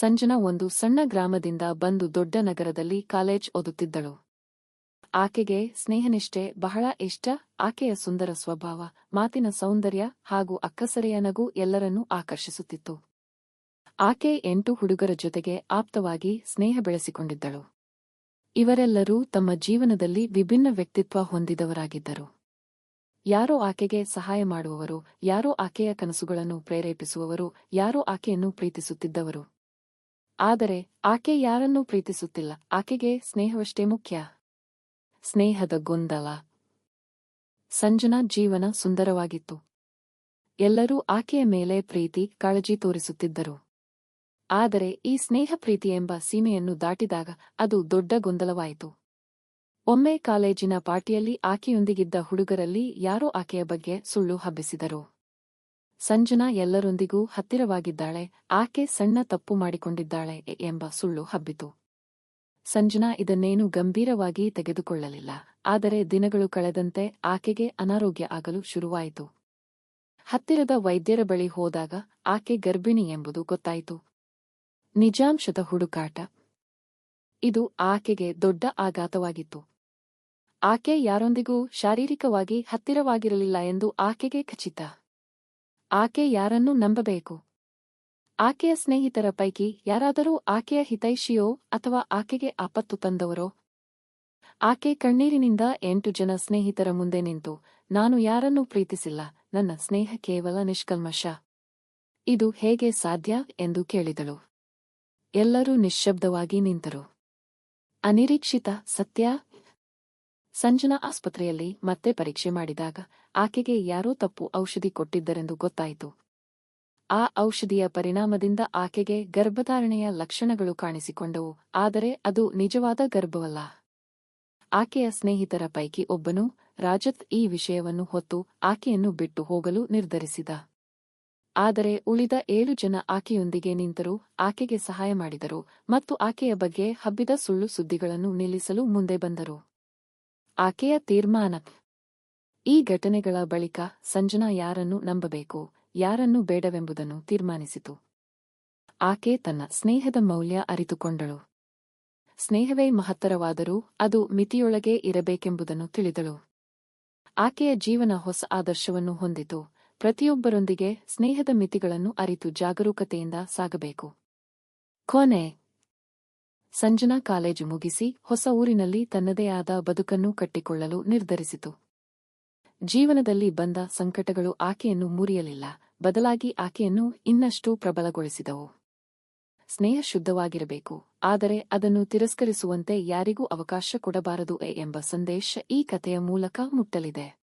ಸಂಜನಾ ಒಂದು ಸಣ್ಣ ಗ್ರಾಮದಿಂದ ಬಂದು ದೊಡ್ಡ ನಗರದಲ್ಲಿ ಕಾಲೇಜ್ ಓದುತ್ತಿದ್ದಳು. ಆಕೆಗೆ ಸ್ನೇಹನಿಷ್ಠೆ, ಬಹಳ ಇಷ್ಟ, ಆಕೆಯ ಸುಂದರ ಸ್ವಭಾವ, ಮಾತಿನ ಸೌಂದರ್ಯ ಹಾಗೂ ಅಕ್ಕಸರೆಯ ನಗು ಎಲ್ಲರನ್ನೂ ಆಕರ್ಷಿಸುತ್ತಿತ್ತು. ಆಕೆ ಎಂಟು ಹುಡುಗರ ಜೊತೆಗೆ ಆಪ್ತವಾಗಿ ಸ್ನೇಹ ಬೆಳೆಸಿಕೊಂಡಿದ್ದಳು. ಇವರೆಲ್ಲರೂ ತಮ್ಮ ಜೀವನದಲ್ಲಿ ವಿಭಿನ್ನ ವ್ಯಕ್ತಿತ್ವ ಹೊಂದಿದವರಾಗಿದ್ದರು. ಯಾರೋ ಆಕೆಗೆ ಸಹಾಯ ಮಾಡುವವರು, ಯಾರೋ ಆಕೆಯ ಕನಸುಗಳನ್ನು ಪ್ರೇರೇಪಿಸುವವರು, ಯಾರೋ ಆಕೆಯನ್ನು ಪ್ರೀತಿಸುತ್ತಿದ್ದವರು. ಆದರೆ ಆಕೆ ಯಾರನ್ನೂ ಪ್ರೀತಿಸುತ್ತಿಲ್ಲ. ಆಕೆಗೆ ಸ್ನೇಹವಷ್ಟೇ ಮುಖ್ಯ. ಸ್ನೇಹದ ಗೊಂದಲ. ಸಂಜನಾ ಜೀವನ ಸುಂದರವಾಗಿತ್ತು. ಎಲ್ಲರೂ ಆಕೆಯ ಮೇಲೆ ಪ್ರೀತಿ, ಕಾಳಜಿ ತೋರಿಸುತ್ತಿದ್ದರು. ಆದರೆ ಈ ಸ್ನೇಹ ಪ್ರೀತಿ ಎಂಬ ಸೀಮೆಯನ್ನು ದಾಟಿದಾಗ ಅದು ದೊಡ್ಡ ಗೊಂದಲವಾಯಿತು. ಒಮ್ಮೆ ಕಾಲೇಜಿನ ಪಾರ್ಟಿಯಲ್ಲಿ ಆಕೆಯೊಂದಿಗಿದ್ದ ಹುಡುಗರಲ್ಲಿ ಯಾರೋ ಆಕೆಯ ಬಗ್ಗೆ ಸುಳ್ಳು ಹಬ್ಬಿಸಿದರು. ಸಂಜನಾ ಎಲ್ಲರೊಂದಿಗೂ ಹತ್ತಿರವಾಗಿದ್ದಾಳೆ, ಆಕೆ ಸಣ್ಣ ತಪ್ಪು ಮಾಡಿಕೊಂಡಿದ್ದಾಳೆ ಎಂಬ ಸುಳ್ಳು ಹಬ್ಬಿತು. ಸಂಜನಾ ಇದನ್ನೇನು ಗಂಭೀರವಾಗಿ ತೆಗೆದುಕೊಳ್ಳಲಿಲ್ಲ, ಆದರೆ ದಿನಗಳು ಕಳೆದಂತೆ ಆಕೆಗೆ ಅನಾರೋಗ್ಯ ಆಗಲು ಶುರುವಾಯಿತು. ಹತ್ತಿರದ ವೈದ್ಯರ ಬಳಿ ಹೋದಾಗ ಆಕೆ ಗರ್ಭಿಣಿ ಎಂಬುದು ಗೊತ್ತಾಯಿತು. ನಿಜಾಂಶದ ಹುಡುಕಾಟ. ಇದು ಆಕೆಗೆ ದೊಡ್ಡ ಆಘಾತವಾಗಿತ್ತು. ಆಕೆ ಯಾರೊಂದಿಗೂ ಶಾರೀರಿಕವಾಗಿ ಹತ್ತಿರವಾಗಿರಲಿಲ್ಲ ಎಂದು ಆಕೆಗೆ ಖಚಿತ. ಆಕೆ ಯಾರನ್ನು ನಂಬಬೇಕು? ಆಕೆಯ ಸ್ನೇಹಿತರ ಪೈಕಿ ಯಾರಾದರೂ ಆಕೆಯ ಹಿತೈಷಿಯೋ ಅಥವಾ ಆಕೆಗೆ ಆಪತ್ತು ತಂದವರೋ? ಆಕೆ ಕಣ್ಣೀರಿನಿಂದ ಎಂಟು ಜನ ಸ್ನೇಹಿತರ ಮುಂದೆ ನಿಂತು, ನಾನು ಯಾರನ್ನೂ ಪ್ರೀತಿಸಿಲ್ಲ, ನನ್ನ ಸ್ನೇಹ ಕೇವಲ ನಿಷ್ಕಲ್ಮಶ. ಇದು ಹೇಗೆ ಸಾಧ್ಯ ಎಂದು ಕೇಳಿದಳು. ಎಲ್ಲರೂ ನಿಶ್ಶಬ್ದವಾಗಿ ನಿಂತರು. ಅನಿರೀಕ್ಷಿತ ಸತ್ಯ ಸಂಜನಾ ಆಸ್ಪತ್ರೆಯಲ್ಲಿ ಮತ್ತೆ ಪರೀಕ್ಷೆ ಮಾಡಿದಾಗ ಆಕೆಗೆ ಯಾರೋ ತಪ್ಪು ಔಷಧಿ ಕೊಟ್ಟಿದ್ದರೆಂದು ಗೊತ್ತಾಯಿತು. ಆ ಔಷಧಿಯ ಪರಿಣಾಮದಿಂದ ಆಕೆಗೆ ಗರ್ಭಧಾರಣೆಯ ಲಕ್ಷಣಗಳು ಕಾಣಿಸಿಕೊಂಡವು, ಆದರೆ ಅದು ನಿಜವಾದ ಗರ್ಭವಲ್ಲ. ಆಕೆಯ ಸ್ನೇಹಿತರ ಪೈಕಿ ಒಬ್ಬನು ರಾಜತ್ ಈ ವಿಷಯವನ್ನು ಹೊತ್ತು ಆಕೆಯನ್ನು ಬಿಟ್ಟು ಹೋಗಲು ನಿರ್ಧರಿಸಿದ. ಆದರೆ ಉಳಿದ ಏಳು ಜನ ಆಕೆಯೊಂದಿಗೆ ನಿಂತರು, ಆಕೆಗೆ ಸಹಾಯ ಮಾಡಿದರು ಮತ್ತು ಆಕೆಯ ಬಗ್ಗೆ ಹಬ್ಬಿದ ಸುಳ್ಳು ಸುದ್ದಿಗಳನ್ನು ನಿಲ್ಲಿಸಲು ಮುಂದೆ ಬಂದರು. ಆಕೆಯ ತೀರ್ಮಾನ. ಈ ಘಟನೆಗಳ ಬಳಿಕ ಸಂಜನಾ ಯಾರನ್ನು ನಂಬಬೇಕು, ಯಾರನ್ನು ಬೇಡವೆಂಬುದನ್ನು ತೀರ್ಮಾನಿಸಿತು. ಆಕೆ ತನ್ನ ಸ್ನೇಹದ ಮೌಲ್ಯ ಅರಿತುಕೊಂಡಳು. ಸ್ನೇಹವೇ ಮಹತ್ತರವಾದರೂ ಅದು ಮಿತಿಯೊಳಗೆ ಇರಬೇಕೆಂಬುದನ್ನು ತಿಳಿದಳು. ಆಕೆಯ ಜೀವನ ಹೊಸ ಆದರ್ಶವನ್ನು ಹೊಂದಿತು. ಪ್ರತಿಯೊಬ್ಬರೊಂದಿಗೆ ಸ್ನೇಹದ ಮಿತಿಗಳನ್ನು ಅರಿತು ಜಾಗರೂಕತೆಯಿಂದ ಸಾಗಬೇಕು. ಕೊನೆ ಸಂಜನಾ ಕಾಲೇಜು ಮುಗಿಸಿ ಹೊಸ ಊರಿನಲ್ಲಿ ತನ್ನದೇ ಆದ ಬದುಕನ್ನು ಕಟ್ಟಿಕೊಳ್ಳಲು ನಿರ್ಧರಿಸಿತು. ಜೀವನದಲ್ಲಿ ಬಂದ ಸಂಕಟಗಳು ಆಕೆಯನ್ನು ಮುರಿಯಲಿಲ್ಲ, ಬದಲಾಗಿ ಆಕೆಯನ್ನು ಇನ್ನಷ್ಟು ಪ್ರಬಲಗೊಳಿಸಿದವು. ಸ್ನೇಹ ಶುದ್ಧವಾಗಿರಬೇಕು, ಆದರೆ ಅದನ್ನು ತಿರಸ್ಕರಿಸುವಂತೆ ಯಾರಿಗೂ ಅವಕಾಶ ಕೊಡಬಾರದು ಎಂಬ ಸಂದೇಶ ಈ ಕಥೆಯ ಮೂಲಕ ಮುಟ್ಟಲಿದೆ.